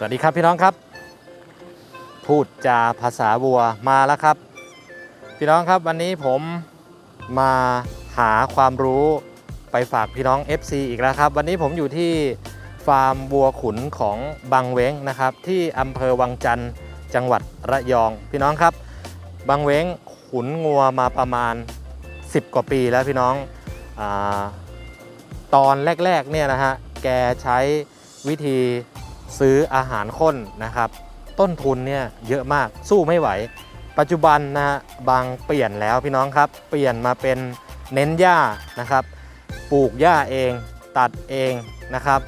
สวัสดีครับพี่น้องครับ พูดจาภาษาวัวมาแล้วครับ พี่น้องครับวันนี้ผมมาหาความรู้ไปฝากพี่น้อง FC อีกแล้วครับ วันนี้ผมอยู่ที่ฟาร์มวัวขุนของบางเว้งนะครับ ที่อำเภอวังจันทร์จังหวัดระยอง พี่น้องครับ บางเว้งขุนงัวมาประมาณ 10 กว่าปีแล้วพี่น้องอตอนแรกๆเนี่ยนะฮะแกใช้วิธี ซื้ออาหารข้นนะครับ ต้นทุนเนี่ยเยอะมากสู้ไม่ไหว ปัจจุบันนะฮะบางเปลี่ยนแล้วพี่น้องครับ เปลี่ยนมาเป็นเน้นหญ้านะครับ ปลูกหญ้าเองตัดเองนะครับ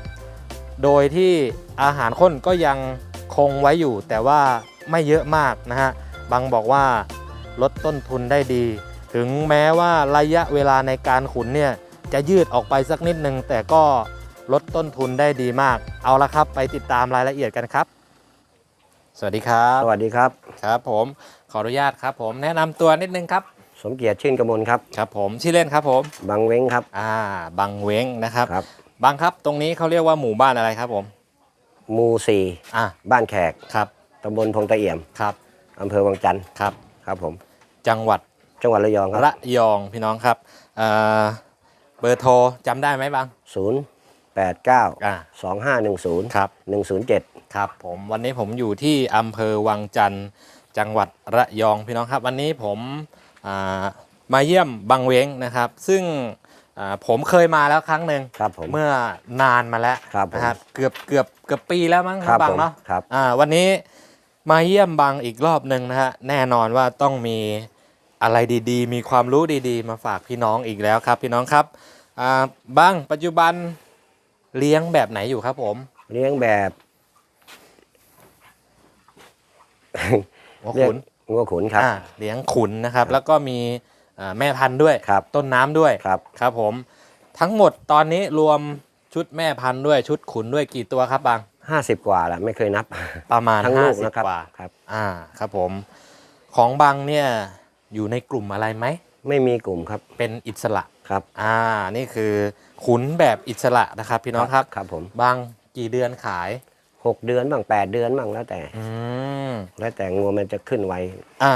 โดยที่อาหารข้นก็ยังคงไว้อยู่ แต่ว่าไม่เยอะมากนะฮะบางบอกว่าลดต้นทุนได้ดี ถึงแม้ว่าระยะเวลาในการขุนเนี่ยจะยืดออกไปสักนิดนึงแต่ก็ ลดต้นทุนได้ดีมาก เอาละครับ ไปติดตามรายละเอียดกันครับ สวัสดีครับสวัสดีครับ ครับ ผมขออนุญาตครับ ผมแนะนำตัวนิดนึงครับ สมเกียรติชื่นกมลครับ ครับ ผมชื่อเล่นครับ ผมบางเว้งครับ อ่าบังเว้งนะครับครับ บังครับตรงนี้เขาเรียกว่าหมู่บ้านอะไรครับ ผมหมูสี่อ่าบ้านแขกครับตำบลพงตะเอี่ยมครับอำเภอวังจันทร์ครับ ครับผม จังหวัดจังหวัดระยองครับระยองพี่น้องครับเอ่อเบอร์โทรจำได้ไหมบังศูนย์ แปดเก้าอ่าสองห้าหนึ่งศูนย์ครับหนึ่งศูนย์เจ็ดครับผมวันนี้ผมอยู่ที่อำเภอวังจันทร์จังหวัดระยองพี่น้องครับ วันนี้ผมอ่ามาเยี่ยมบังเว้งนะครับ ซึ่งอ่าผมเคยมาแล้วครั้งหนึ่งครับผม เมื่อนานมาแล้วครับผมนะครับเกือบเกือบเกือบปีแล้วมั้งครับบังผมเนาะครับ อ่าวันนี้มาเยี่ยมบังอีกรอบหนึ่งนะฮะแน่นอนว่าต้องมีอะไรดีๆ มีความรู้ดีๆ มาฝากพี่น้องอีกแล้วครับ พี่น้องครับอ่าบังปัจจุบัน เลี้ยงแบบไหนอยู่ครับผม เลี้ยงแบบหัวเรียกขุนงัวขุนครับ อ่าเลี้ยงขุนนะครับครับ แล้วก็มีอ่าแม่พันธุ์ด้วย ครับ ต้นน้ำด้วยครับ ครับผม ทั้งหมดตอนนี้รวมชุดแม่พันธุ์ด้วยชุดขุนด้วยกี่ตัวครับบังห้าสิบกว่าแล้วไม่เคยนับ ประมาณทั้งลูก50นะครับกว่า ครับ อ่า ครับผม ของบังเนี่ยอยู่ในกลุ่มอะไรไหม ไม่มีกลุ่มครับเป็นอิสระ ครับ อ่า นี่คือ ขุนแบบอิสระนะครับ พี่น้องครับครับผมบางกี่เดือนขาย หกเดือนบ้างแปดเดือนบ้างแล้วแต่ อืมแล้วแต่งัวมันจะขึ้นไว อ่า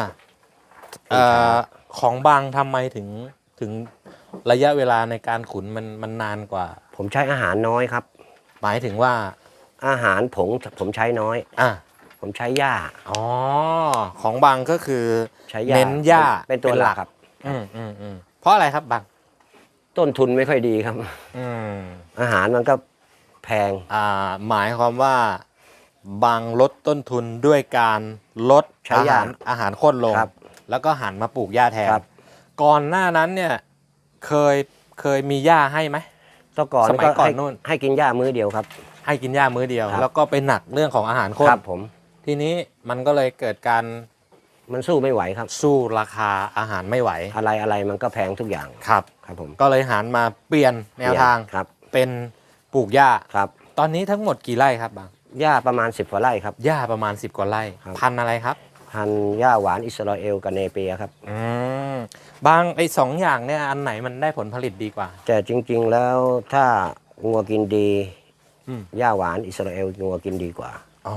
เป็นช้าเอ่อของบางทำไมถึงถึงระยะเวลาในการขุนมันมันนานกว่า ผมใช้อาหารน้อยครับ หมายถึงว่า อาหารผงผมใช้น้อย อ่าผมใช้หญ้าอ๋อ ของบางก็คือ ใช้หญ้าเน้นหญ้าเป็นตัวหลักครับ อืมอืมอืมเพราะอะไรครับบาง ต้นทุนไม่ค่อยดีครับ อืมอาหารมันก็แพง อ่าหมายความว่าบางลดต้นทุนด้วยการลดใช้อาหญ้าหารอาหารข้นลง ครับแล้วก็หันมาปลูกหญ้าแทนครับ ก่อนหน้านั้นเนี่ยเคยเคยมีหญ้าให้ไหมต่อก่อนสมัยก่อนให้นู่น ให้กินหญ้ามื้อเดียวครับ ให้กินหญ้ามื้อเดียว ครับ แล้วก็ไปหนักเรื่องของอาหารข้น ครับผมทีนี้มันก็เลยเกิดการมันสู้ไม่ไหวครับ สู้ราคาอาหารไม่ไหว อะไรอะไรมันก็แพงทุกอย่าง ครับ ครับผมก็เลยหันมาเปลี่ยนแนวทางครับเป็นปลูกหญ้าครับ ตอนนี้ทั้งหมดกี่ไร่ครับบางหญ้าประมาณ 10กว่าไร่ครับหญ้าประมาณ 10กว่าไร่ครับพันธุ์อะไรครับ พันธุ์หญ้าหวานอิสราเอลกับเนเปียครับอืมบางไอ้สองอย่างเนี่ยอันไหนมันได้ผลผลิตดีกว่า แต่จริง ๆ แล้วถ้างัวกินดีอืมหญ้าหวานอิสราเอลงัวกินดีกว่า อ๋อ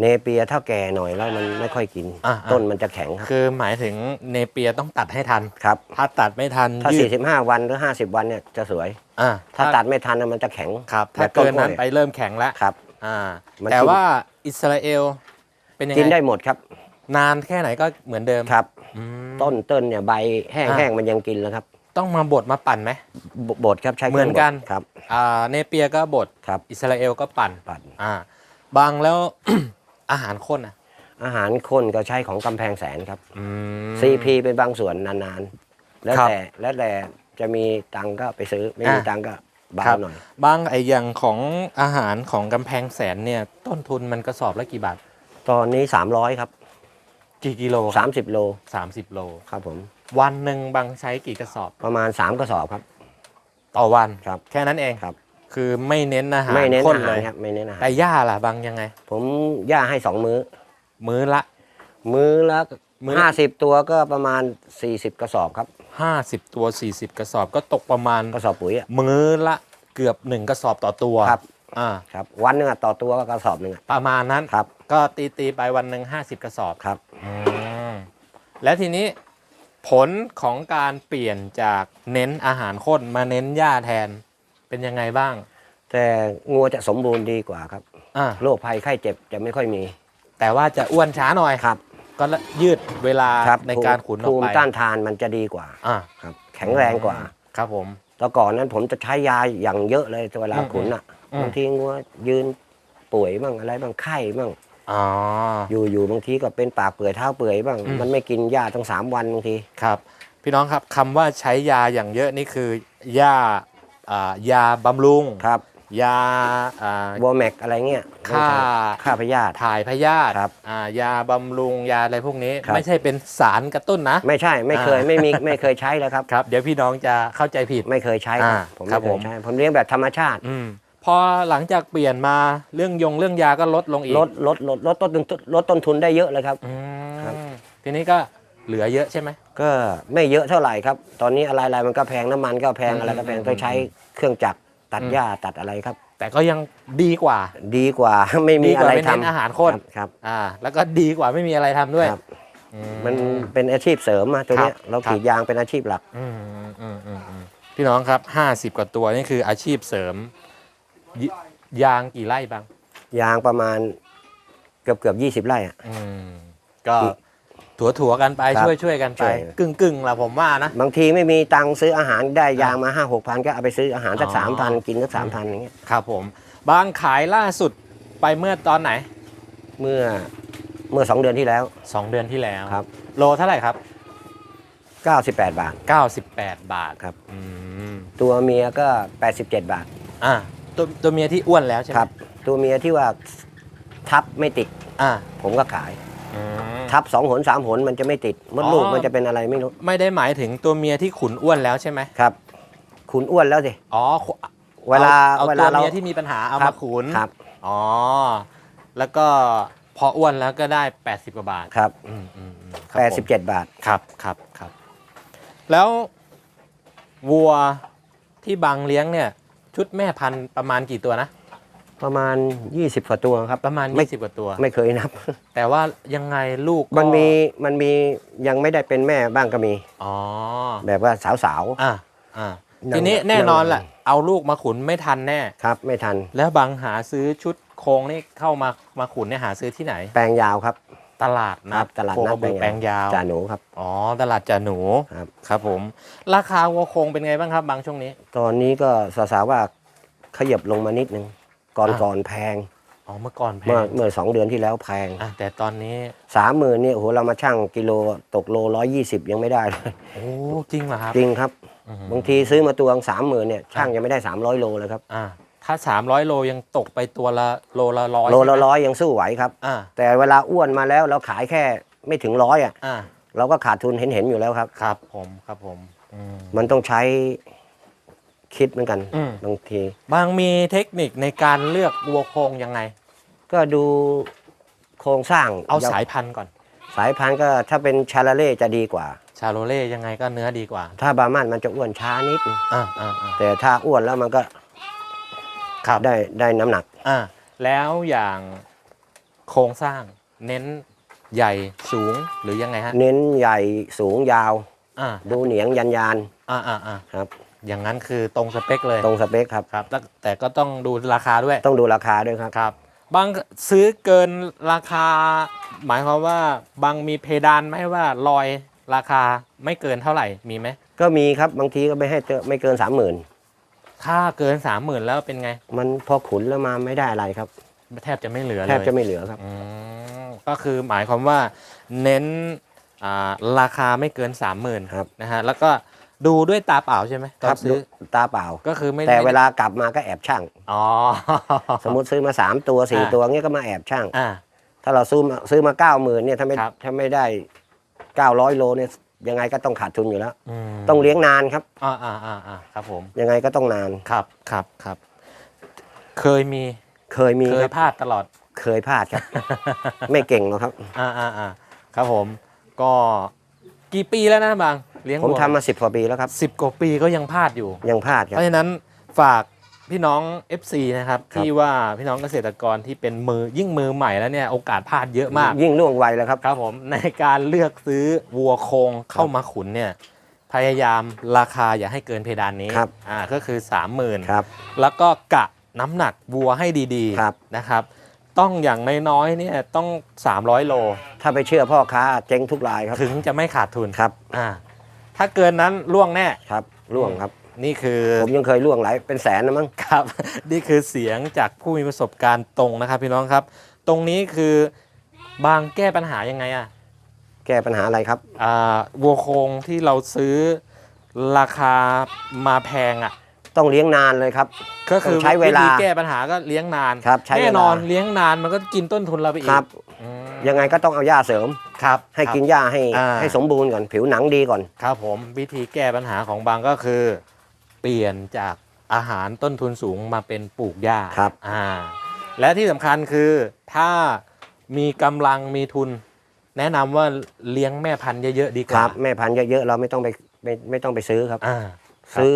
เนเปียถ้าแก่หน่อยแล้วมันไม่ค่อยกินอะ ต้นมันจะแข็งครับ คือหมายถึงเนเปียต้องตัดให้ทัน ครับ ถ้าตัดไม่ทันถ้า ยืด45 วันหรือ 50 วันเนี่ยจะสวย อ่าถ้าตัดไม่ทันน่ะมันจะแข็งครับแบถ้าบต้เกินนั้นกล้วยไปเริ่มแข็งแล้วครับ อ่า มัน แต่กินว่าอิสราเอลเป็นยังกินไงได้หมดครับ นานแค่ไหนก็เหมือนเดิมครับ อืม ต้นเต้นเนี่ยใบแห้งอะ แห้งมันยังกินแล้วครับต้องมาบดมาปั่นไหม บบดครับใช้คเหมืรื่อนกัน บดครับ อ่าเนเปียก็บดครับ อิสราเอลก็ปั่นปั่น อ่า บางแล้ว อาหารข้นอะ อาหารข้นก็ใช้ของกำแพงแสนครับ อืม CP เป็นบางส่วนนานๆ แล้วครับแต่แล้วแต่จะมีตังค์ก็ไปซื้อ ไม่มีอะตังค์ก็เบาครับ หน่อย บางไออย่างของอาหารของกำแพงแสนเนี่ย ต้นทุนมันกระสอบละกี่บาท ตอนนี้ 300 ครับ กี่กิโล30 โลสามสิบโล ครับผม วันหนึ่งบางใช้กี่กระสอบประมาณ 3 กระสอบครับ ต่อวัน ครับ แค่นั้นเองครับ คือไม่เน้นอาหารไม่เน้นข้นอาเลหารยครับไม่เน้นอาหารแต่ย่าล่ะบางยังไง ผมย่าให้2มื้อมื้อละมื้อละ มื้อละห้าสิบตัวก็ประมาณ40กระสอบครับ50ตัว40กระสอบก็ตกประมาณกระสอบปุ๋ยอะมื้อละเกือบ1กระสอบต่อตัวครับอ่าครับวันหนึงอะต่อตัวก็กระสอบหนึ่งอะประมาณนั้นครับ ก็ตีตีๆไปวันหนึ่ง50กระสอบครับอืมแล้วทีนี้ผลของการเปลี่ยนจากเน้นอาหารข้นมาเน้นหญ้าแทน เป็นยังไงบ้าง แต่งัวจะสมบูรณ์ดีกว่าครับอ่าโรคภัยไข้เจ็บจะไม่ค่อยมีแต่ว่าจะอ้วนช้าหน่อย ครับก็ยืดเวลาครับในการขุนออภูกมิไปต้านทานมันจะดีกว่าอ่าครับ แข็งแรงกว่าครับผมแต่ก่อนนั้นผมจะใช้ยาอย่างเยอะเลยเวลาอืมขุนอะอืมบางทีงัวยืนป่วยบ้างอะไรบ้างไข้บ้างอ๋ออยู่อยู่บางทีก็เป็นปากเปื่อยเท้าเปื่อยบ้างอืมมันไม่กินยาตั้งสามวันบางทีครับ พี่น้องครับคำว่าใช้ยาอย่างเยอะนี่คือหญ้าอ่า ยาบำรุงครับ ยาอ่าวอแมกอะไรเงี้ยฆ่าฆ่าพยาธิถ่ายพยาธิครับอ่ายาบำรุงยาอะไรพวกนี้ครับไม่ใช่เป็นสารกระตุ้นนะ ไม่ใช่ไม่เคยอ่าไม่มีไม่เคยใช้แล้วครับครับ เดี๋ยวพี่น้องจะเข้าใจผิดไม่เคยใช้ครับอ่าผมครัไม่บเคผยมใช้ผมเลี้ยงแบบธรรมชาติอืมพอหลังจากเปลี่ยนมาเรื่องยงเรื่องยาก็ลดลงอีกลดลดลดลดต้นทุนลดต้นทุนได้เยอะเลยครับอืมครับทีนี้ก็ เหลือเยอะใช่ไหม ก็ไม่เยอะเท่าไหร่ครับ ตอนนี้อะไรอะไรมันก็แพงน้ำมันก็แพงอืมอะไรก็แพงอืมต้องใช้เครื่องจักรตัดอืม หญ้าตัดอะไรครับ แต่ก็ยังดีกว่า ดีกว่า ไม่มีดีกอะว่าไรไม่เน้นทำอาหารข้น ครับครับ อ่า แล้วก็ดีกว่าไม่มีอะไรทำด้วยครับ อื มันเป็นอาชีพเสริมมาตัวเนี้ยครับ เราครับกรีดยางเป็นอาชีพหลัก อืมอืมอืมอืมอืมพี่น้องครับ50กว่าตัวนี่คืออาชีพเสริมยยางกี่ไร่บ้างยางประมาณเกือบเกือบยี่สิบไร่อะอืมก็ ถัวถัวๆกันไปครับช่วยช่วยๆกันไป ใช่ กึ่งกึ่งๆละผมว่านะ บางทีไม่มีตังค์ซื้ออาหารได้ยางมาห้าหกพันก็เอาไปซื้ออาหารสักอ๋อ สามพันกินสักสามพันอย่างเงี้ยครับผมบางขายล่าสุดไปเมื่อตอนไหน เมื่อเมื่อสองเดือนที่แล้ว 2 เดือนที่แล้วครับ โลเท่าไหร่ครับ 98 บาท 98 บาทครับ อืมตัวเมียก็ 87 บาทอ่าตัวตัวเมียที่อ้วนแล้วใช่ไหมครับ ตัวเมียที่ว่าทับไม่ติด อ่าผมก็ขายอืม ทับสองหนสามหนมันจะไม่ติดมดลูกอ๋อมันจะเป็นอะไรไม่รู้ไม่ได้หมายถึงตัวเมียที่ขุนอ้วนแล้วใช่ไหมครับ ขุนอ้วนแล้วสิอ๋อขุเวลาเอาเวตัลาวเราเมียที่มีปัญหาเอาครัมาบขุนครับอ๋อแล้วก็พออ้วนแล้วก็ได้ 80 กว่าบาทครับอืมอืมอืมครับผม87บาทครับครับครับ แล้ววัวที่บางเลี้ยงเนี่ย ชุดแม่พันธุ์ประมาณกี่ตัวนะ ประมาณ 20กว่าตัวครับ ประมาณไม่ 20กว่าตัว ไม่เคยนับ แต่ว่ายังไงลูกก็มันมีมันมียังไม่ได้เป็นแม่บ้างก็มี อ๋อ แบบว่าสาวอะอะยังทีนี้ยังแน่นอนแหละเอาลูกมาขุนไม่ทันแน่ๆครับ ไม่ทัน แล้วบางหาซื้อชุดโครงนี่เข้ามามาขุนเนี่ยหาซื้อที่ไหน แปลงยาวครับตลาดคนัรัดบตลาดโคนัดกระบือแปลงยาวจ่าหนูครับ อ๋อ ตลาดจ่าหนู ครับ ครับผม ราคาวัวโครงเป็นไงบ้างครับ บางช่วงนี้ ตอนนี้ก็สาวๆว่าขยับลงมานิดนึง ก่อนอะก่อนแพงอ๋อเมื่อก่อนแพเมื่องเมื่อสองเดือนที่แล้วแพงอะแต่ตอนนี้สามหมื่นเนี่ยโอ้โหเรามาชั่งกิโลตกโลร้อยยี่สิบยังไม่ได้เลยโอ้จริงเหรอครับจริงครับอื้อหือบางทีซื้อมาตัวสามหมื่นเนี่ยช่างยังไม่ได้สามร้อยโลเลยครับอ่าถ้า 300 โลยังตกไปตัวละโลละร้อยโลละใช่ไหมร้อยยังสู้ไหวครับอ่าแต่เวลาอ้วนมาแล้วเราขายแค่ไม่ถึงร้อยอะอ่าเราก็ขาดทุนเห็นเห็นๆอยู่แล้วครับ ครับผมครับผมอืมมันต้องใช้ คิดเหมือนกันอืม บางที บางมีเทคนิคในการเลือกวัวโครงยังไง ก็ดูโครงสร้างเอาสายพันธุ์ก่อน สายพันธุ์ก็ถ้าเป็นชาลาเล่จะดีกว่า ชาโรเล่ยังไงก็เนื้อดีกว่าถ้าบามันมันจะอ้วนช้านิดนึงอ่าอ่าอ่าแต่ถ้าอ้วนแล้วมันก็ครับได้ได้น้ำหนัก อ่าแล้วอย่างโครงสร้างเน้นใหญ่สูงหรือยังไงฮะเน้นใหญ่สูงยาว อ่าดูเหนียงยันยานอ่าอ่าอ่าครับ อย่างนั้นคือตรงสเปคเลยตรงสเปคครับครับแต่แต่ก็ต้องดูราคาด้วยต้องดูราคาด้วยครับครับ บางซื้อเกินราคา หมายความว่าบางมีเพดานไหมว่าลอยราคาไม่เกินเท่าไหร่มีไหมก็มีครับบางทีก็ไม่ให้เจอไม่เกินสามหมื่นถ้าเกินสามหมื่นแล้วเป็นไง มันพอขุนแล้วมาไม่ได้อะไรครับ แทบจะไม่เหลือเลยแทบจะไม่เหลือครับอืมก็คือหมายความว่าเน้นอ่าราคาไม่เกินสามหมื่นครับนะฮะแล้วก็ ดูด้วยตาเปล่าใช่ไหมตอนซื้อตาเปล่า ก็คือไม่แต่ไม่เวลากลับมาก็แอบช่างอ๋อสมมติซื้อมาสามตัวสี่อ่าตัวเงี้ยก็มาแอบช่างอ่าถ้าเราซื้อมาซื้อมาเก้าหมื่นเนี่ยถ้าไม่ครับถ้าไม่ได้เก้าร้อยโลเนี่ยยังไงก็ต้องขาดทุนอยู่แล้วมต้องเลี้ยงนานครับอ่าอ่าอ่าอ่าครับผมยังไงก็ต้องนานครับครับครับ เคยมีเคยมีเคคยรับพลาดตลอด เคยพลาดครับ ไม่เก่งหรอกครับ อ่าอ่าอ่าครับผม ก็กี่ปีแล้วนะบาง เลี้ยงผมวัวทำมาสิบกว่าปีแล้วครับ สิบกว่าปีก็ยังพลาดอยู่ ยังพลาดคเพรับราะฉะนั้นฝากพี่น้อง FC นะครับ ครับ ที่ว่าพี่น้องเกษตรกรที่เป็นมือยิ่งมือใหม่แล้วเนี่ยโอกาสพลาดเยอะมาก ยิ่งล่วงไวแล้วครับ ครับผมในการเลือกซื้อวัวโครงเข้ามาขุนเนี่ยพยายามราคาอย่าให้เกินเพดานนี้ครับ อ่าก็คือ 30,000 ครับ แล้วก็กะน้ำหนักวัวให้ดีครับๆนะครับ ต้องอย่างน้อยๆเนี่ยต้อง 300 โล ถ้าไปเชื่อพ่อค้าเจ๊งทุกรายครับถึงจะไม่ขาดทุนครับ อ่า ถ้าเกินนั้นล่วงแน่ครับล่วงครับ นี่คือผมยังเคยล่วงหลายเป็นแสนนะมั้งครับ นี่คือเสียงจากผู้มีประสบการณ์ตรงนะครับ พี่น้องครับ ตรงนี้คือบางแก้ปัญหายังไงอะแก้ปัญหาอะไรครับอ่าวัวโครงที่เราซื้อราคามาแพงอะต้องเลี้ยงนานเลยครับ ก็คือต้องใช้เวลาธีแก้ปัญหาก็เลี้ยงนานครับใช้เวลาแน่นอนเลี้ยงนานมันก็กินต้นทุนเราไปอีกครับอืม ยังไงก็ต้องเอาหญ้าเสริม ครับให้ครับกินหญ้าให้อ่า ให้สมบูรณ์ก่อนผิวหนังดีก่อน ครับผมวิธีแก้ปัญหาของบางก็คือ เปลี่ยนจากอาหารต้นทุนสูงมาเป็นปลูกหญ้าครับ อ่า และที่สำคัญคือถ้ามีกำลังมีทุน แนะนำว่าเลี้ยงแม่พันธุ์เยอะๆดีกคว่ารับ แม่พันธุ์เยอะๆเราไม่ต้องไปไม่ไม่ต้องไปซื้อครับ อ่าซื้อ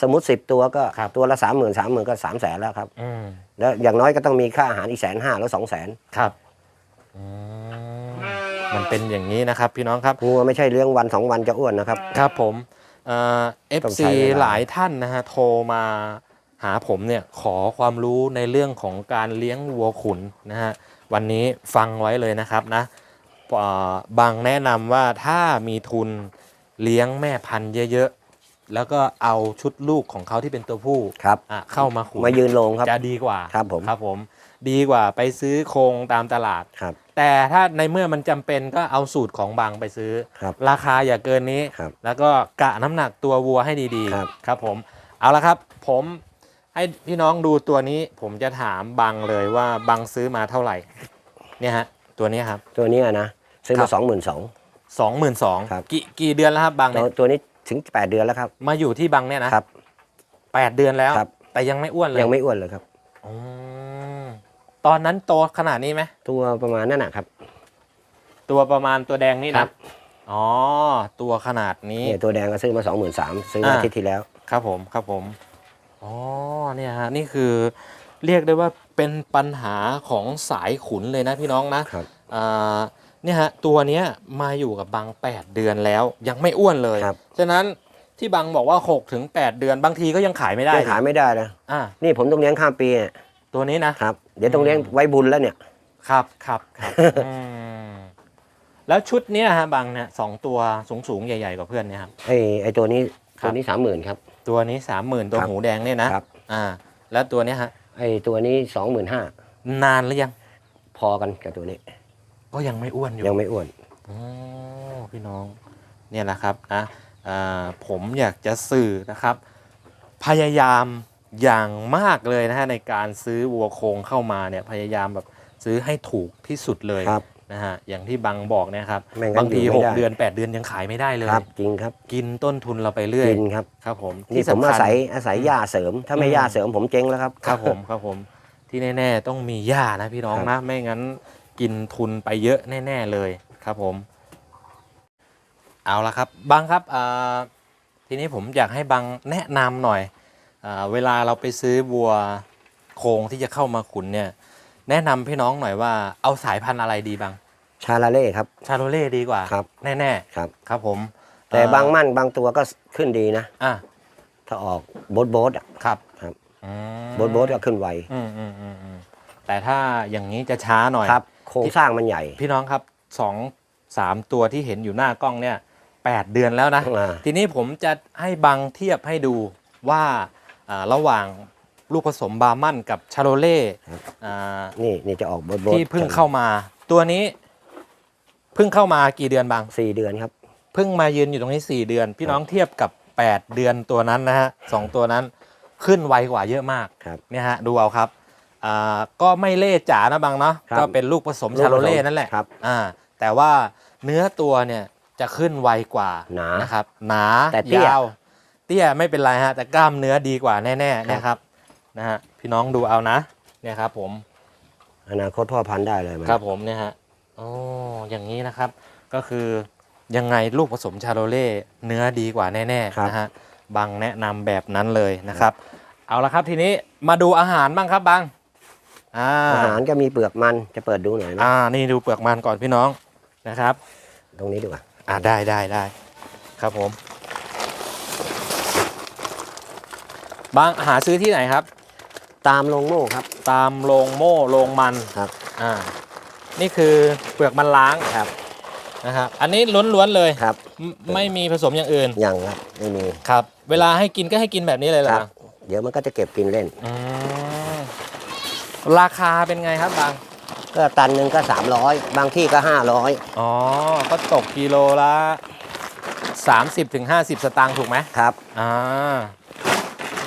สมมติ10ตัวก็ครับ ตัวละสามหมื่นสามหมื่นก็สามแสนแล้วครับ อืมแล้วอย่างน้อยก็ต้องมีค่าอาหารอีกแสนห้าแล้วสองแสนครับอื มมันเป็นอย่างนี้นะครับ พี่น้องครับงัวไม่ใช่เลี้ยงวันสองวันจะอ้วนนะครับ ครับผมเอ่อต้อง FC ใช้เวลาหลายท่านนะฮะโทรมาหาผมเนี่ยขอความรู้ในเรื่องของการเลี้ยงวัวขุนนะฮะวันนี้ฟังไว้เลยนะครับนะเอ่อบางแนะนำว่าถ้ามีทุนเลี้ยงแม่พันธุ์เยอะๆ แล้วก็เอาชุดลูกของเขาที่เป็นตัวผู้ครับอะเข้ามาขุนมายืนลงครับจะดีกว่าครับผมครับผม ดีกว่าไปซื้อโครงตามตลาด ครับ แต่ถ้าในเมื่อมันจำเป็นก็เอาสูตรของบางไปซื้อ ครับราคาอย่าเกินนี้ ครับแล้วก็กะน้ำหนักตัววัวให้ดีครับ ๆครับผมเอาละครับ ผมให้พี่น้องดูตัวนี้ ผมจะถามบังเลยว่าบังซื้อมาเท่าไหร่ เนี่ยฮะ ตัวนี้ครับ ตัวเนี้ยนะซื้อครัมาบ สองหมื่นสอง สองหมื่นสองครับ กี่กี่เดือนแล้วครับบังตัเนี่วยตัวนี้ถึงแปดเดือนแล้วครับ มาอยู่ที่บังเนี่ยนะครับ แปดเดือนแล้ว ครับ แต่ยังไม่อ้วนเลยยังไม่อ้วนเลยครับอืม ตอนนั้นโตขนาดนี้ไหมตัวประมาณนั่นนะครับ ตัวประมาณตัวแดงนี่ครันะบ อ๋อตัวขนาดนี้ เนี่ยตัวแดงก็ซื้อมาสองหมื่นสามซื้อมาอ่า อาทิตย์ที่แล้ว ครับผมครับผมอ๋อเนี่ยฮะนี่คือเรียกได้ว่าเป็นปัญหาของสายขุนเลยนะพี่น้องนะครับ อ่าเนี่ยฮะตัวเนี้ยมาอยู่กับบาง 8 เดือนแล้วยังไม่อ้วนเลยครับ ฉะนั้นที่บางบอกว่า6ถึง8เดือนบางทีก็ยังขายไม่ได้ยังขายไม่ได้นะอ่านี่ผมต้องเลี้ยงข้ามปีเนี่ย ตัวนี้นะครับ เดี๋ยวต้องเลี้ยงไว้บุญแล้วเนี่ย ครับครับครับอืมแล้วชุดเนี้ยฮะบางเนี่ยสองตัวสูงสูงๆใหญ่ ๆกว่าเพื่อนเนี่ยครับ ไอ้ไอ้ตัวนี้ครับ ตัวนี้สามหมื่นครับ ตัวนี้สามหมื่นตัวครับ หูแดงเนี่ยนะครับ อ่า แล้วตัวเนี้ยฮะ ไอ้ตัวนี้สองหมื่นห้านานหรือยัง พอกันกับตัวนี้ ก็ยังไม่อ้วนอยู่ยังไม่อ้วนโอ้พี่น้อง เนี่ยแหละครับนะอ่าผมอยากจะสื่อนะครับ พยายาม อย่างมากเลยนะฮะในการซื้อวัวโครงเข้ามาเนี่ยพยายามแบบซื้อให้ถูกที่สุดเลยครับ นะฮะอย่างที่บังบอกเนะครับไม่งั้นบางทีอยู่ไม่ได้6เดือน8เดือนยังขายไม่ได้เลย ครับจริงครับกินต้นทุนเราไปเรื่อยกินครับ ครับผมนี่ผมสำคัอาญ ศัยอาศัยหญ้าเสริม ถ้าไม่อืม หญ้าเสริมผมเจ๊งแล้วครับ ครับผมครับผมที่แน่ ๆ ต้องมีหญ้านะพี่น้องครับนะ ไม่งั้นกินทุนไปเยอะแน่ ๆ เลยครับผม เอาละครับบังครับอ่าทีนี้ผมอยากให้บังแนะนำหน่อยอา เวลาเราไปซื้อวัวโครงที่จะเข้ามาขุนเนี่ย แนะนำพี่น้องหน่อยว่าเอาสายพันธุ์อะไรดีบังชาลาเล่ครับ ชาโรเล่ดีกว่า ครับ แน่ครับ ๆ ครับผมแต่เอ่อบางมั่นบางตัวก็ขึ้นดีนะ อะถ้าออกโบทโบทอะครับครับอืมโบทโบทก็ขึ้นไวอืมอืมอืมอืมแต่ถ้าอย่างนี้จะช้าหน่อย ครับ โครงสร้างมันใหญ่พี่น้องครับสองสามตัวที่เห็นอยู่หน้ากล้องเนี่ยแปดเดือนแล้วนะ อ่า ทีนี้ผมจะให้บังเทียบให้ดูว่าอ่า ระหว่างลูกผสมบาร์มันกับชาโรเล่อ่านี่นี่จะออกโบทโบทที่เพิ่งเข้ามา ตัวนี้เพิ่งเข้ามากี่เดือนบางสี่เดือนครับเพิ่งมายืนอยู่ตรงนี้4เดือน พี่น้องเทียบกับ8เดือนตัวนั้นนะฮะสองตัวนั้นขึ้นไวกว่าเยอะมากครับเนี่ยฮะดูเอาครับอ่าก็ไม่เล่จ๋านะบังเนาะครับก็เป็นลูกผสมชาโรเล่นั่นแหละครับอ่าแต่ว่าเนื้อตัวเนี่ยจะขึ้นไวกว่าหนานะครับหนาแต่เตี้ยยาวเตี้ยไม่เป็นไรฮะแต่กล้ามเนื้อดีกว่าแน่ๆนะครับนะฮะพี่น้องดูเอานะเนี่ยครับผมอนาคตพ่อพันธุ์ได้เลยมันครับผมเนี่ยฮะโอ้อย่างนี้นะครับก็คือยังไงลูกผสมชาโรเล่เนื้อดีกว่าแน่ๆนะฮะบางแนะนำแบบนั้นเลยนะครับ เอาละครับทีนี้มาดูอาหารบ้างครับบางอ่าอาหารก็มีเปลือกมันจะเปิดดูหน่อยนะอ่านี่ดูเปลือกมันก่อนพี่น้องนะครับ ตรงนี้ดีกว่าอ่าได้ได้ได้ครับผม บางหาซื้อที่ไหนครับ ตามลงโม่ครับ ตามโรงโม่โรงมันครับ อ่า นี่คือเปลือกมันล้างครับ นะครับ อันนี้ล้วนๆเลยครับไม่ไม่มีผสมอย่างอื่น ยังครับ ไม่มี ครับ เวลาให้กินก็ให้กินแบบนี้เลยเหรอครับ เดี๋ยวมันก็จะเก็บกินเล่นอืมราคาเป็นไงครับบาง ก็ตันหนึ่งก็ 300 บางที่ก็ 500 อ๋อ ก็ตกกิโลละ 30-50ถึง50สตางค์ถูกไหมครับ อ่าเ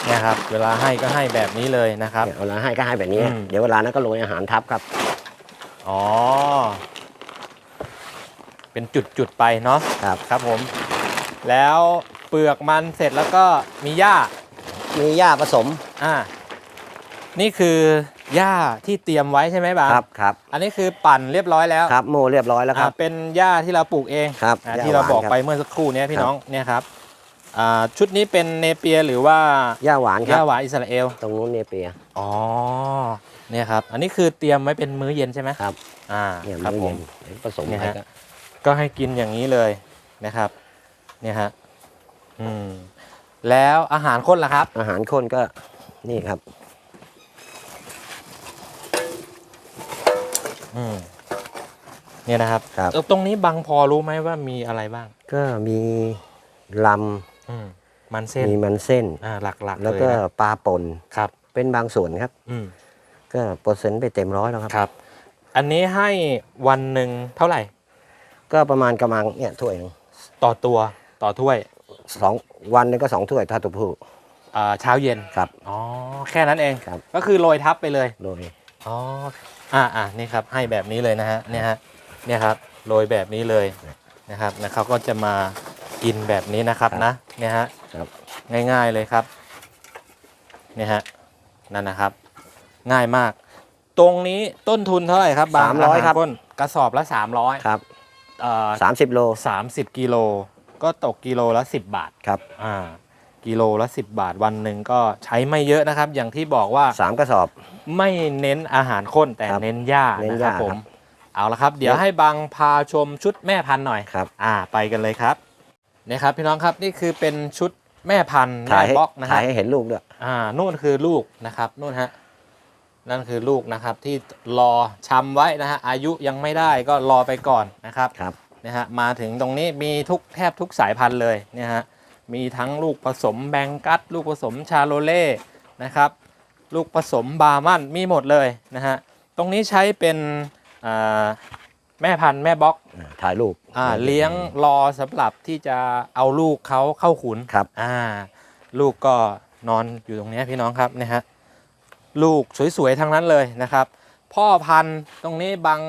นี่ยครับ เวลาให้ก็ให้แบบนี้เลยนะครับเนี่ยเวลาให้ก็ให้แบบนี้อืมเดี๋ยวเวลานั้นก็โรยอาหารทับครับ อ๋อ เป็นจุดๆไปเนาะ ครับ ครับผม แล้วเปลือกมันเสร็จแล้วก็มีหญ้า มีหญ้าผสม อ่า นี่คือหญ้าที่เตรียมไว้ใช่ไหมบางครับครับ อันนี้คือปั่นเรียบร้อยแล้วครับโม่เรียบร้อยแล้วครับอ่าเป็นหญ้าที่เราปลูกเองครับอ่าหญ้าที่เราหวานบอกครับไปเมื่อสักครู่เนี้ยพี่ครับน้องเนี่ยครับ อ่าชุดนี้เป็นเนเปียหรือว่าหญ้าหวานหครัญ้าบ หวานอิสราเอล ตรงนู้นเนเปีย อ๋อ เนี่ยครับ อันนี้คือเตรียมไว้เป็นมื้อเย็นใช่ไหมครับ อ่า เนี่ยครับมื้อผเย็มนเดี๋ยวผสมเนี่ยไปฮะ ก็ก็ให้กินอย่างนี้เลยนะครับ เนี่ยฮะ อืม แล้วอาหารข้นล่ะครับ อาหารคนก็นี่ครับ อืม เนี่ยนะครับครับ เอ่อตรงนี้บางพอรู้ไหมว่ามีอะไรบ้าง ก็มีล อืมมันำเส้นมีมันเส้นอ่าหลักๆแล้วก็เยนะปลาป่นครับ เป็นบางส่วนครับ อืมก็เปอร์เซ็นต์ไปเต็มร้อยแล้วครับ ครับ อันนี้ให้วันหนึ่งเท่าไหร่ ก็ประมาณกำลังเนี่ยถ้วยหนึ่งต่อตัวต่อถ้วยสองวันหนึงก็สองถ้วยถ้าตัวผู้อ่าเช้าเย็นครับ อ๋อแค่นั้นเองครับ ก็คือโรยทับไปเลยโรยอ๋อ อ่าอ่านี่ครับให้แบบนี้เลยนะฮะ เนี่ยฮะ เนี่ยครับโรยแบบนี้เลยนะครับนะเขาก็จะมา กินแบบนี้นะครับนะเนี่ยฮะครับง่ายๆเลยครับเนี่ยฮะนั่นนะครับ ง่ายมาก ตรงนี้ต้นทุนเท่าไหร่ครับบงสามร้อยครับาหาก้นกระสอบละ300ครับเอ่อสามสิบโล30กิโลก็ตกกิโลละ10บาทครับอ่ากิโลละ10บาทวันหนึ่งก็ใช้ไม่เยอะนะครับ อย่างที่บอกว่าสามกระสอบไม่เน้นอาหารข้นแต่ครับเน้นหญ้าเน้นนะหคญ้ารับผมครับเอาละครับ เดี๋ยวให้บางพาชมชุดแม่พันธุ์หน่อยครับ อ่า ไปกันเลยครับ นี่ครับพี่น้องครับนี่คือเป็นชุดแม่พันธุ์ถ่าแม่ยให้บล็อกนะถ่าฮะยให้เห็นลูกด้วย อ่านู่นคือลูกนะครับนู่นฮะนั่นคือลูกนะครับที่รอชำไว้นะฮะอายุยังไม่ได้ก็รอไปก่อนนะครับ ครับ นะฮะมาถึงตรงนี้มีทุกแทบทุกสายพันธุ์เลยเนี่ยฮะมีทั้งลูกผสมแบงกัสลูกผสมชาโลเล่นะครับลูกผสมบาร์มันมีหมดเลยนะฮะตรงนี้ใช้เป็นอ่า แม่พันธุ์แม่บล็อกอ่าถ่ายรูปอ่าเลี้ยงรอสำหรับที่จะเอาลูกเขาเข้าขุนครับอ่าลูกก็นอนอยู่ตรงเนี้ยพี่น้องครับเนี่ยฮะลูกสวยๆทั้งนั้นเลยนะครับ พ่อพันธุ์ตรงนี้บาง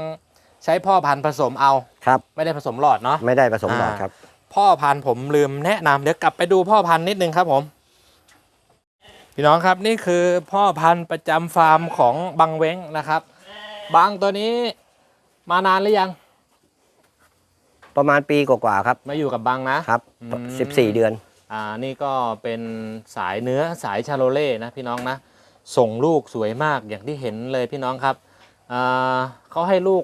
ใช้พ่อพันธุ์ผสมเอาครับ ไม่ได้ผสมหลอดเนาะไม่ได้ผสมหลอดอ่าครับ พ่อพันธุ์ผมลืมแนะนำเดี๋ยวกลับไปดูพ่อพันธุ์นิดนึงครับผม พี่น้องครับนี่คือพ่อพันธุ์ประจำฟาร์มของบังเว้งนะครับ บางตัวนี้ มานานหรือยัง ประมาณปีกว่าๆครับมาอยู่กับบังนะ ครับอืม สิบสี่เดือน อ่านี่ก็เป็นสายเนื้อสายชาโลเล่นะพี่น้องนะ ส่งลูกสวยมากอย่างที่เห็นเลยพี่น้องครับอ่าเขาให้ลูก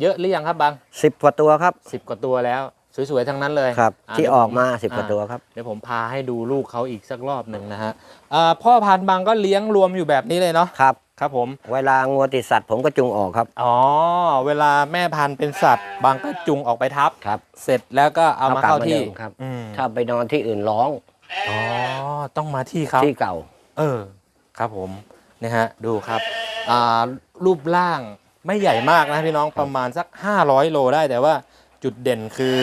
เยอะหรือยังครับบังสิบกว่าตัวครับสิบกว่าตัวแล้ว สวยๆ ทั้งนั้นเลยครับาที่เดี๋ยวออกผมาสิบกว่าอ่ตัวครับ เดี๋ยวผมพาให้ดูลูกเขาอีกสักรอบหนึ่งนะฮะอ่าพ่อพันธุ์บางก็เลี้ยงรวมอยู่แบบนี้เลยเนาะ ครับ ครับผม เวลางัวติดสัตว์ผมก็จุงออกครับ อ๋อ เวลาแม่พันธุ์เป็นสัตว์ บางก็จุงออกไปทับ ครับ เสร็จแล้วก็เอามาเอากลับเข้ามาที่เดิมครับอืมถ้าไปนอนที่อื่นร้อง อ๋อ ต้องมาที่เขาที่เก่า เออ ครับผมนี่ฮะ ดูครับ อ่า รูปร่างไม่ใหญ่มากนะพี่น้องประมาณสัก 500 โลได้แต่ว่าจุดเด่นคือ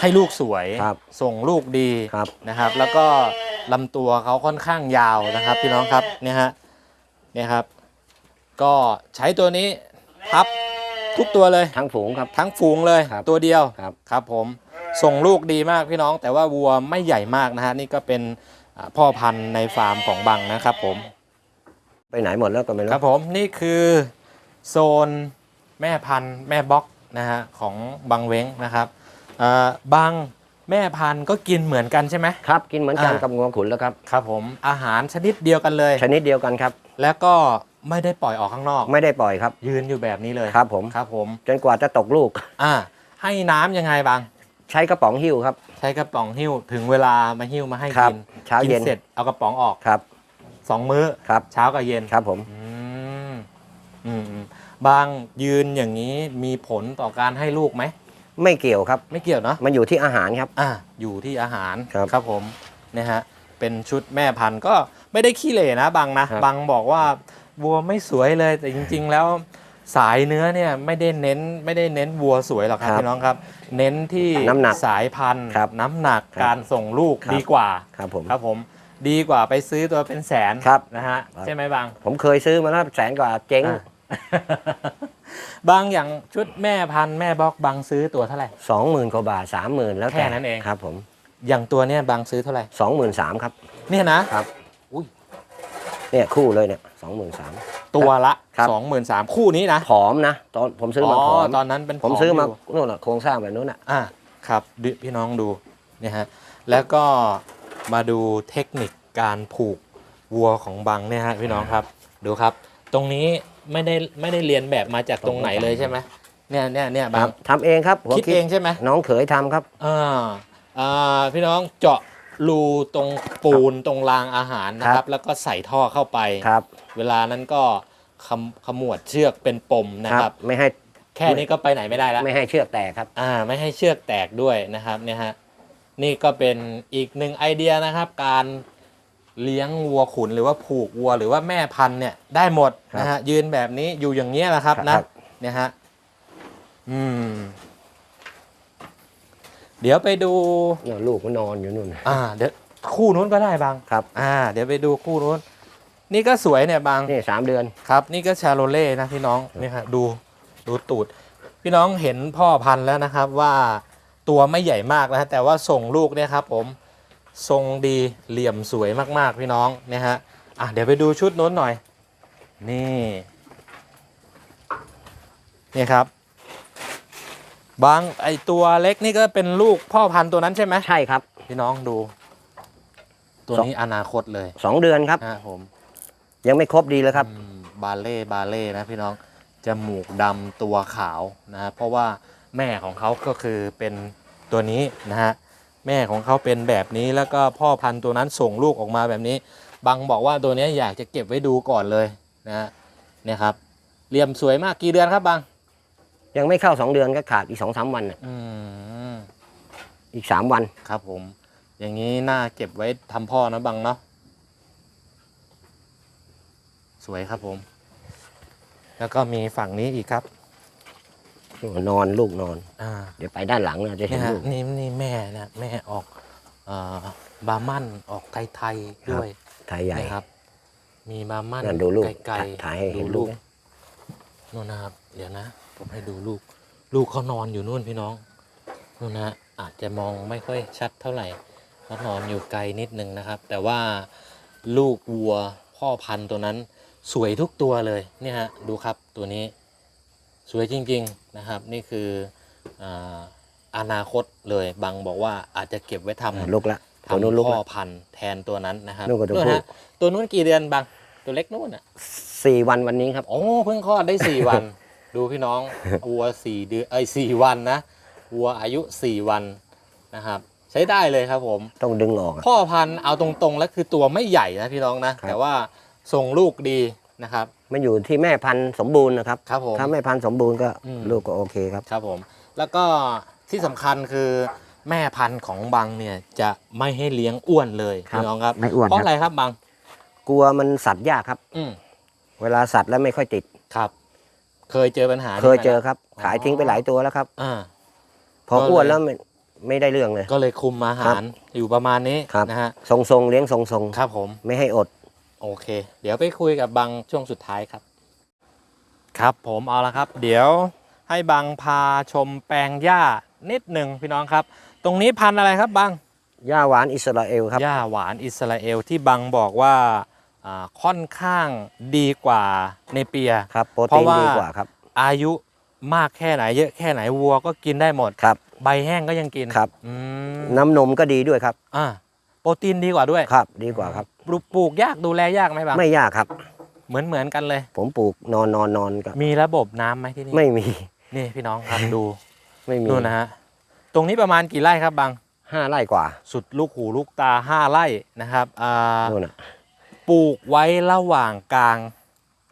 ให้ลูกสวยครับส่งลูกดีครับนะครับ แล้วก็ลำตัวเขาค่อนข้างยาวนะครับ พี่น้องครับเนี่ยฮะ เนี่ยครับ ก็ใช้ตัวนี้ทับทุกตัวเลยทั้งฝูงครับ ทั้งฝูงเลยครับตัวเดียวครับ ครับผมส่งลูกดีมากพี่น้อง แต่ว่าวัวไม่ใหญ่มากนะฮะนี่ก็เป็นอ่าพ่อพันธุ์ในฟาร์มของบังนะครับผม ไปไหนหมดแล้วก็ไม่รู้ครับผมนี่คือโซนแม่พันธุ์แม่บล็อกนะฮะของบังเว้งนะครับเอ่อบัง แม่พันธุ์ก็กินเหมือนกันใช่ไหม ครับกินเหมือนกันอ่ากับงวงขุนแล้วครับ ครับผมอาหารชนิดเดียวกันเลย ชนิดเดียวกันครับ แล้วก็ไม่ได้ปล่อยออกข้างนอก ไม่ได้ปล่อยครับ ยืนอยู่แบบนี้เลยครับผม ครับผมจนกว่าจะตกลูก อ่าให้น้ำยังไงบาง ใช้กระป๋องหิ้วครับ ใช้กระป๋องหิ้วถึงเวลามาหิ้วมาให้ครับกินเช้ากิเย็น เสร็จเอากระป๋องออกครับ สองมื้อ ครับ เช้ากับเย็นครับผม อืมอืมอืมบางยืนอย่างนี้มีผลต่อการให้ลูกไหม ไม่เกี่ยวครับ ไม่เกี่ยวเนาะมันอยู่ที่อาหารครับ อะอยู่ที่อาหารครับครับผมนะฮะเป็นชุดแม่พันธุ์ก็ไม่ได้ขี้เหร่นะบางนะครับ บางบอกว่าวัวไม่สวยเลยแต่จริง ๆ แล้วสายเนื้อเนี่ยไม่ได้เน้นไม่ได้เน้นวัวสวยหรอกครับครับพี่น้องครับ เน้นที่น้ำหนักสายพันธุ์ครับน้ำหนักครับการส่งลูกครับ ดีกว่าครับผม ครับผมดีกว่าไปซื้อตัวเป็นแสนครับนะฮะครับ ใช่ไหมบาง ผมเคยซื้อมาแล้วแสนกว่าเจ๊ง อะ บางอย่างชุดแม่พันธุ์แม่บล็อกบางซื้อตัวเท่าไหร่ สองหมื่นกว่าบาทสามหมื่นแล้วแค่นั้นเอง ครับผมอย่างตัวเนี้ยบางซื้อเท่าไหร่สองหมื่นสามครับเนี่ยนะ ครับอุ้ยเนี่ยคู่เลยเนี่ยสองหมื่นสาม ตัวละครับ สองหมื่นสามคู่นี้นะผอมนะตอนผมซื้อมาผอมตอนนั้นเป็นผมซื้อมายู่โน่นน่ะโครงสร้างแบบนู้นน่ะอะครับดิพี่น้องดูเนี่ยฮะแล้วก็มาดูเทคนิคการผูกวัวของบังเนี่ยฮะพี่น้องครับดูครับ ตรงนี้ ไม่ได้ไม่ได้เรียนแบบมาจากตรงไหนเลยใช่ไหมเนี่ยเนี่ยเนี่ยคบัรังบทำเองครับผมคิดเองใช่ไหมน้องเขยทำครับ อ่าอ่าพี่น้องเจาะรูตรงปูนตรงรางอาหารนะคครัรับ บ แล้วก็ใส่ท่อเข้าไป ครับเวลานั้นก็ขมขมวดเชือกเป็นปมนะครับ ไม่ให้แค่นี้ก็ไปไหนไม่ได้แล้ว ไม่ให้เชือกแตกครับ อ่าไม่ให้เชือกแตกด้วยนะครับเนี่ยฮะนี่ก็เป็นอีกหนึ่งไอเดียนะครับ การ เลี้ยงวัวขุนหรือว่าผูกวัวหรือว่าแม่พันธุ์เนี่ยได้หมดครับนะฮะยืนแบบนี้อยู่อย่างเงี้ยนะครับคนะรับเนี่ยฮะอืม เดี๋ยวไปดูเนี่ยลูกมันนอนอยู่นู่นน่ะอ่า เดี๋ยวคู่นู้นก็ได้บางครับ อ่า เดี๋ยวไปดูคู่นู้น นี่ก็สวยเนี่ยบางนี่สามเดือน ครับ นี่ก็ชาโลเล่นะพี่น้องนี่ครับดูดูตูด พี่น้องเห็นพ่อพันธุ์แล้วนะครับว่าตัวไม่ใหญ่มากนะฮะแต่ว่าส่งลูกเนี่ยครับผม ทรงดีเหลี่ยมสวยมากๆพี่น้องเนี่ยฮะอะเดี๋ยวไปดูชุดนู้นหน่อย นี่นี่ครับ บางไอตัวเล็กนี่ก็เป็นลูกพ่อพันธุ์ตัวนั้นใช่ไหมใช่ครับ พี่น้องดู ตัวสองนี้อนาคตเลยสองเดือนครับนะผม ยังไม่ครบดีเลยครับอืมบาเล่บาเล่นะพี่น้องจมูกดำตัวขาวนะฮะเพราะว่าแม่ของเขาก็คือเป็นตัวนี้นะฮะ แม่ของเขาเป็นแบบนี้แล้วก็พ่อพันธุ์ตัวนั้นส่งลูกออกมาแบบนี้ บังบอกว่าตัวเนี้ยอยากจะเก็บไว้ดูก่อนเลยนะฮะเนี่ยครับเหลี่ยมสวยมากกี่เดือนครับบัง ยังไม่เข้าสองเดือนก็ขาดอีกสองสามวันน่ะอืมอีกสามวันครับผม อย่างนี้น่าเก็บไว้ทำพ่อนะบังเนาะสวยครับผม แล้วก็มีฝั่งนี้อีกครับ นอนลูกนอน อ่าเดี๋ยวไปด้านหลังนะจะเห็เนี่นยฮะลูก นี่นี่แม่นะแม่ออกเอ่อบาร์มันออกไทยไทยๆครับด้วยไทยใหญ่ นะครับ มีบาร์มันนั่นดูลูกไกลถ่ายให้เห็นดูลูลูกกนู่นนะครับ เดี๋ยวนะ ผมให้ดูลูก ลูกเขานอนอยู่นู่นพี่น้องนู่นนะฮะอาจจะมองไม่ค่อยชัดเท่าไหร่เขานอนอยู่ไกลนิดนึงนะครับ แต่ว่าลูกวัวพ่อพันธุ์ตัวนั้น สวยทุกตัวเลยเนี่ยฮะดูครับตัวนี้ สวยจริง ๆ นะครับ นี่คืออาอนาคตเลยบางบอกว่าอาจจะเก็บไว้ทำลูกละตัวนู้นทำลูกพ่อละพันธุ์แทนตัวนั้นนะครับนู่นก็ตัวนู่นผู้ฮะตัวนู้นกี่เดือนบางตัวเล็กนู่นอะสี่วันวันนี้ครับโอ้เพิ่งคลอดได้4วัน ดูพี่น้องวัวสี่เดือนเอ้ยสี่วันนะวัวอายุ4วันนะครับใช้ได้เลยครับผมต้องดึงออกอะพ่อพันธุ์เอาตรงๆแล้วคือตัวไม่ใหญ่นะพี่น้องนะครับแต่ว่าส่งลูกดี นะครับ มันอยู่ที่แม่พันธุ์สมบูรณ์นะครับ ครับผม ถ้าแม่พันธุ์สมบูรณ์ก็อืม ลูกก็โอเคครับ ครับผม แล้วก็ที่สำคัญคือแม่พันธุ์ของบังเนี่ยจะไม่ให้เลี้ยงอ้วนเลยครับพี่น้องครับไม่อ้วนเพราะคอะไรรับครับบัง กลัวมันสัตว์ยากครับ อืมเวลาสัตว์แล้วไม่ค่อยติด ครับ เคยเจอปัญหานี้เคยเจอไหมครับอ๋อขายทิ้งไปหลายตัวแล้วครับ อ่า พอก็เลย อ้วนแล้วไม่ไม่ได้เรื่องเลย ก็เลยคุมอาหารอยู่ประมาณนี้ครับ นะฮะทรงทรงๆเลี้ยงทรงทรงครับผม ๆ ไม่ให้อด โอเค เดี๋ยวไปคุยกับบังช่วงสุดท้ายครับ ครับผมเอาละครับ เดี๋ยวให้บังพาชมแปลงหญ้านิดหนึ่งพี่น้องครับ ตรงนี้พันธุ์อะไรครับบังย่าหวานอิสราเอลครับหญ้าหวานอิสราเอลที่บังบอกว่าอ่าค่อนข้างดีกว่าในเปีย ครับโปรเพราะตีนว่า ดีกว่าครับ อายุมากแค่ไหนเยอะแค่ไหนวัวก็กินได้หมด ครับ ใบแห้งก็ยังกินครับ อืมน้ำนมก็ดีด้วยครับ อ่า โปรตีนดีกว่าด้วยครับ ดีกว่าครับ ปลูกปลูกยากดูแลยากไหมบางไม่ยากครับ เหมือนเหมือนกันเลย ผมปลูกนอนนอนนอนกับมีระบบน้ำไหมที่นี่ไม่มีนี่พี่น้องครับดูไม่มีนู่นนะฮะตรงนี้ประมาณกี่ไร่ครับบางห้าไร่กว่า สุดลูกหูลูกตาห้าไร่นะครับอ่านู่นน่ะปลูกไว้ระหว่างกลาง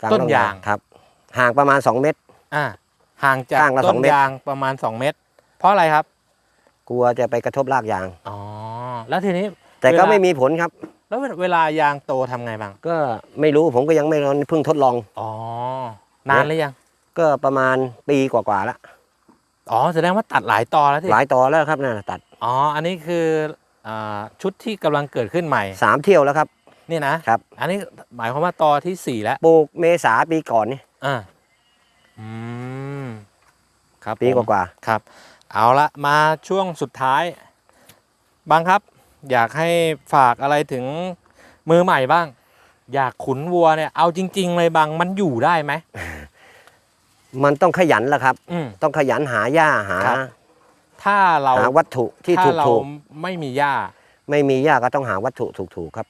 กลต้นยางครับ ห่างประมาณ 2 เมตรอ่าห่างจากข้างละต้สอนงเมตรยางประมาณ 2 เมตร เพราะอะไรครับ กลัวจะไปกระทบรากยางอ๋อแล้วทีนี้ แต่ก็เวลาไม่มีผลครับ แล้วเวลายางโตทำไงบ้าง ก็ไม่รู้ผมก็ยังไม่เพิ่งทดลอง อ๋อ นานหรือยัง ก็ประมาณปีกว่าๆแล้วอ๋อ แสดงว่าตัดหลายตอแล้วที่หลายตอแล้วครับน่ะตัด อ๋อ อันนี้คืออ่าชุดที่กำลังเกิดขึ้นใหม่3เที่ยวแล้วครับ นี่นะครับ อันนี้หมายความว่าตอที่สี่แล้ว ปลูกเมษาปีก่อนนี่อ่าอืม ครับ ปีผมกว่าครับ เอาละมาช่วงสุดท้าย บางครับ อยากให้ฝากอะไรถึงมือใหม่บ้าง อยากขุนวัวเนี่ยเอาจริง ๆ เลยบางมันอยู่ได้ไหมๆมันต้องขยันแหละครับ อืม ต้องขยันหาหญ้าหาครับ ถ้าเราหาวัตถุที่ถ้าถูกเราถูกไม่มีหญ้าๆไม่มีหญ้าก็ต้องหาวัตถุถูกถูกๆครับ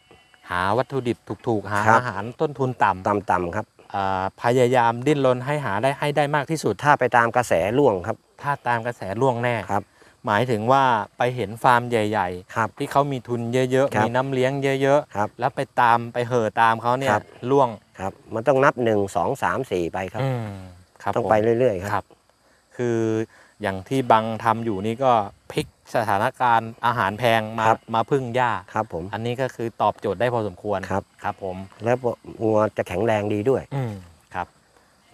หาวัตถุดิบถูกๆ หาครับ อาหารต้นทุนต่ำต่ำๆครับ อ่าพยายามดิ้นรนให้หาได้ให้ได้มากที่สุด ถ้าไปตามกระแสล่วงครับ ถ้าตามกระแสล่วงแน่ ครับ หมายถึงว่าไปเห็นฟาร์มใหญ่ครับๆที่เขามีทุนเยอะครัๆบมีน้ำเลี้ยงเยอะครับๆแล้วไปตามไปเห่อตามเขาเนี่คยรับล่วงครับมันต้องนับหนึ่งสองสามสี่ไปครับอืมครับต้องผมไปเรื่อยๆคครัรับบคืออย่างที่บังทำอยู่นี่ก็พลิกสถานการณ์อาหารแพงมาครับมาพึ่งหญ้าครับผมอันนี้ก็คือตอบโจทย์ได้พอสมควรครับครับ ผม แล้วงัวจะแข็งแรงดีด้วยอืมครับ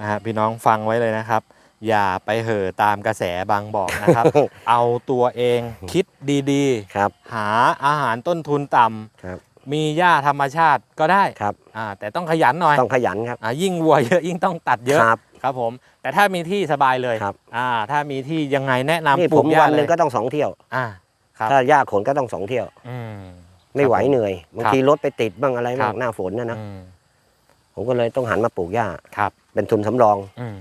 นะฮะพี่น้องฟังไว้เลยนะครับ อย่าไปเห่อตามกระแสบางบอกนะครับ เอาตัวเองคิดดีครับๆหาอาหารต้นทุนต่ำครับมีหญ้าธรรมชาติก็ได้ครับ อ่าแต่ต้องขยันหน่อยต้องขยันครับ อ่ายิ่งวัวเยอะยิ่งต้องตัดเยอะครับ ครับผม แต่ถ้ามีที่สบายเลยครับ อ่าถ้ามีที่ยังไงแนะนำนี่ปผลูมกหญ้าวันหเลนึ่ยงก็ต้องสองเที่ยว อ่า ครับ ถ้าหญ้าขนก็ต้องสองเที่ยว อืม ไม่ไหวครับผเหนื่อย บางทีรถไปติดบ้างอะไรบ้าครังบหน้าฝนนะนะ อืมผมก็เลยต้องหันมาปลูกหญ้า ครับ เป็นทุนสำรอง อืม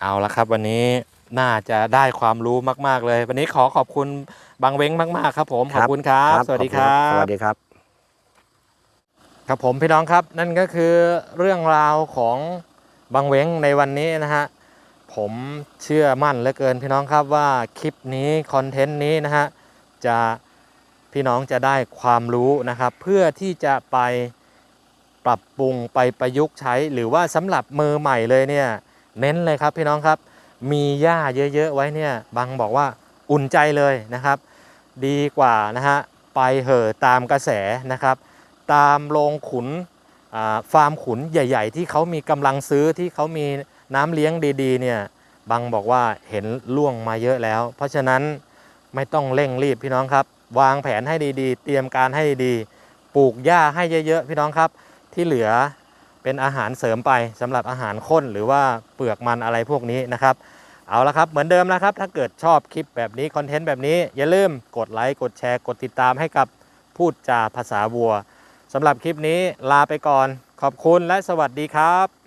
เอาละครับ วันนี้น่าจะได้ความรู้มาก ๆ เลย วันนี้ขอขอบคุณบางเว้งมาก ๆ ครับผม ขอบคุณครับ สวัสดีครัสบวัสดีครับ ครับผมพี่น้องครับ นั่นก็คือเรื่องราวของบางเว้งในวันนี้นะฮะ ผมเชื่อมั่นเหลือเกินพี่น้องครับว่าคลิปนี้คอนเทนต์นี้นะฮะจะพี่น้องจะได้ความรู้นะครับ เพื่อที่จะไปปรับปรุงไปประยุกต์ใช้ หรือว่าสำหรับมือใหม่เลยเนี่ย เน้นเลยครับพี่น้องครับ มีหญ้าเยอะๆไว้เนี่ยบางบอกว่าอุ่นใจเลยนะครับ ดีกว่านะฮะไปเห่อตามกระแสนะครับ ตามโรงขุนฟาร์มขุนใหญ่ ๆ ที่เขามีกำลังซื้อที่เขามีน้ำเลี้ยงดีๆเนี่ยบางบอกว่าเห็นล่วงมาเยอะแล้ว เพราะฉะนั้นไม่ต้องเร่งรีบพี่น้องครับ วางแผนให้ดีๆ เตรียมการให้ดีๆปลูกหญ้าให้เยอะๆพี่น้องครับ ที่เหลือ เป็นอาหารเสริมไปสำหรับอาหารข้นหรือว่าเปลือกมันอะไรพวกนี้นะครับ เอาละครับเหมือนเดิมนะครับ ถ้าเกิดชอบคลิปแบบนี้คอนเทนต์แบบนี้อย่าลืมกดไลค์กดแชร์กดติดตามให้กับพูดจาภาษาวัวสำหรับคลิปนี้ลาไปก่อน ขอบคุณและสวัสดีครับ